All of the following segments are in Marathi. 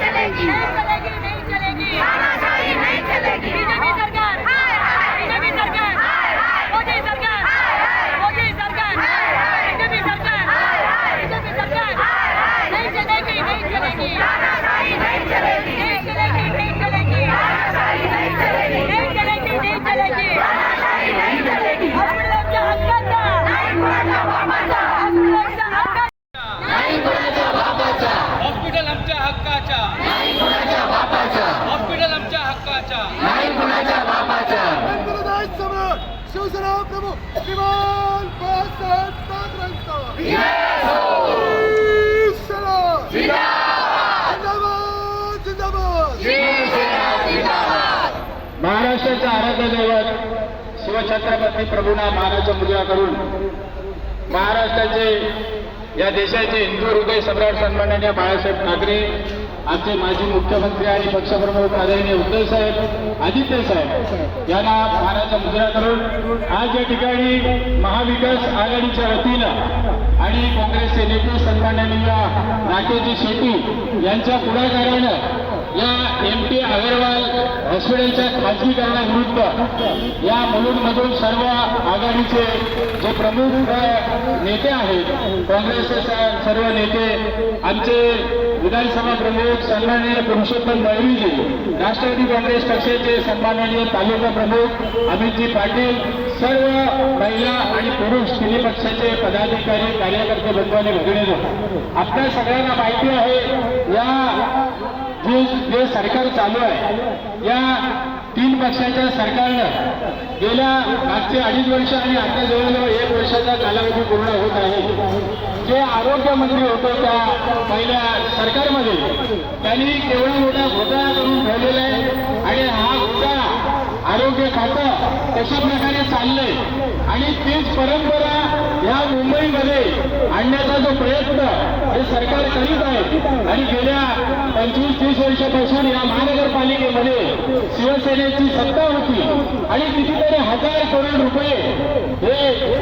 चलेगी हक्काच्या नाही कुणाच्या बापाचा हॉस्पिटल आमच्या हक्काच्या. नाही कुणाच्या बापाचा शिवसेना प्रमुख श्रीमान बाळासाहेब ठाकरेंचा महाराष्ट्राचा आराध्य दैवत शिवछत्रपती प्रभूंना मानाच्या पूजा करून महाराष्ट्राचे या देशाचे हिंदू हृदय सम्राट सन्माननीय बाळासाहेब ठाकरे आमचे माजी मुख्यमंत्री आणि पक्षप्रमुख आदरणीय उद्धव साहेब आदित्य साहेब यांना मानाचा मुद्रा करून आज या ठिकाणी महाविकास आघाडीच्या वतीनं आणि काँग्रेसचे नेते सन्माननीय राकेशजी शेट्टी यांच्या पुढाकारानं या एम टी अगरवाल हॉस्पिटलच्या खाजगीकरणाविरुद्ध या मुलुंडमधून सर्व आघाडीचे जे प्रमुख नेते आहेत काँग्रेसचे सर्व नेते आमचे विधानसभा प्रमुख सन्माननीय पुरुषोत्तम बळवीजी राष्ट्रवादी काँग्रेस पक्षाचे सन्माननीय तालुका प्रमुख अमितजी पाटील सर्व महिला आणि पुरुष तिन्ही पक्षाचे पदाधिकारी कार्यकर्ते बंधवाने आणि भगिनी आपल्या सगळ्यांना माहिती आहे या जे जे सरकार चालू आहे या तीन पक्षाच्या सरकारनं गेल्या मागचे अडीच वर्ष आणि आता जवळजवळ एक वर्षाचा कालावधी पूर्ण होत आहे. जे आरोग्यमंत्री होते त्या पहिल्या सरकारमध्ये त्यांनी केवढा मोठा घोटाळा करून ठेवलेला आहे आणि हा घोटाळा आरोग्य खातं कशा प्रकारे चाललंय आणि तीच परंपरा या मुंबईमध्ये आणण्याचा जो प्रयत्न हे सरकार करीत आहे आणि गेल्या पंचवीस तीस वर्षापासून या महानगरपालिकेमध्ये शिवसेनेची सत्ता होती आणि कितीतरी हजार करोड रुपये हे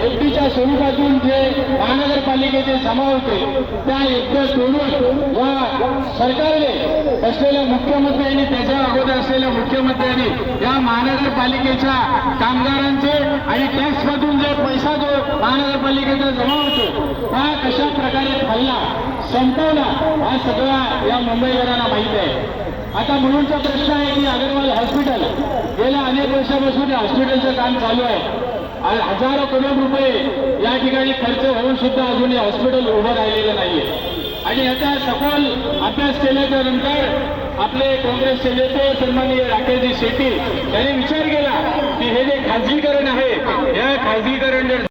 एकटीच्या स्वरूपातून जे महानगरपालिकेचे जमा होते त्या एकटं तोडून या सरकारने असलेल्या मुख्यमंत्र्यांनी त्याच्या अगोदर असलेल्या मुख्यमंत्र्यांनी या महानगरपालिकेच्या कामगारांचे आणि टॅक्समधून जो पैसा जो महानगरपालिकेचा जमा होतो हा कशा प्रकारे खाल्ला? संपवला. हा सगळा या मुंबईकरांना माहीत आहे. आता म्हणूनचा प्रश्न आहे की अगरवाल हॉस्पिटल गेल्या अनेक वर्षापासून या हॉस्पिटलचं काम चालू आहे. आणि हजारो करोड रुपये या ठिकाणी खर्च होऊन सुद्धा अजून हे हॉस्पिटल उभं राहिलेलं नाहीये. आणि याचा सखोल अभ्यास केल्याच्यानंतर आपले काँग्रेसचे नेते सन्माननीय राकेशजी शेट्टी यांनी विचार केला की हे जे खाजगीकरण आहे या खाजगीकरण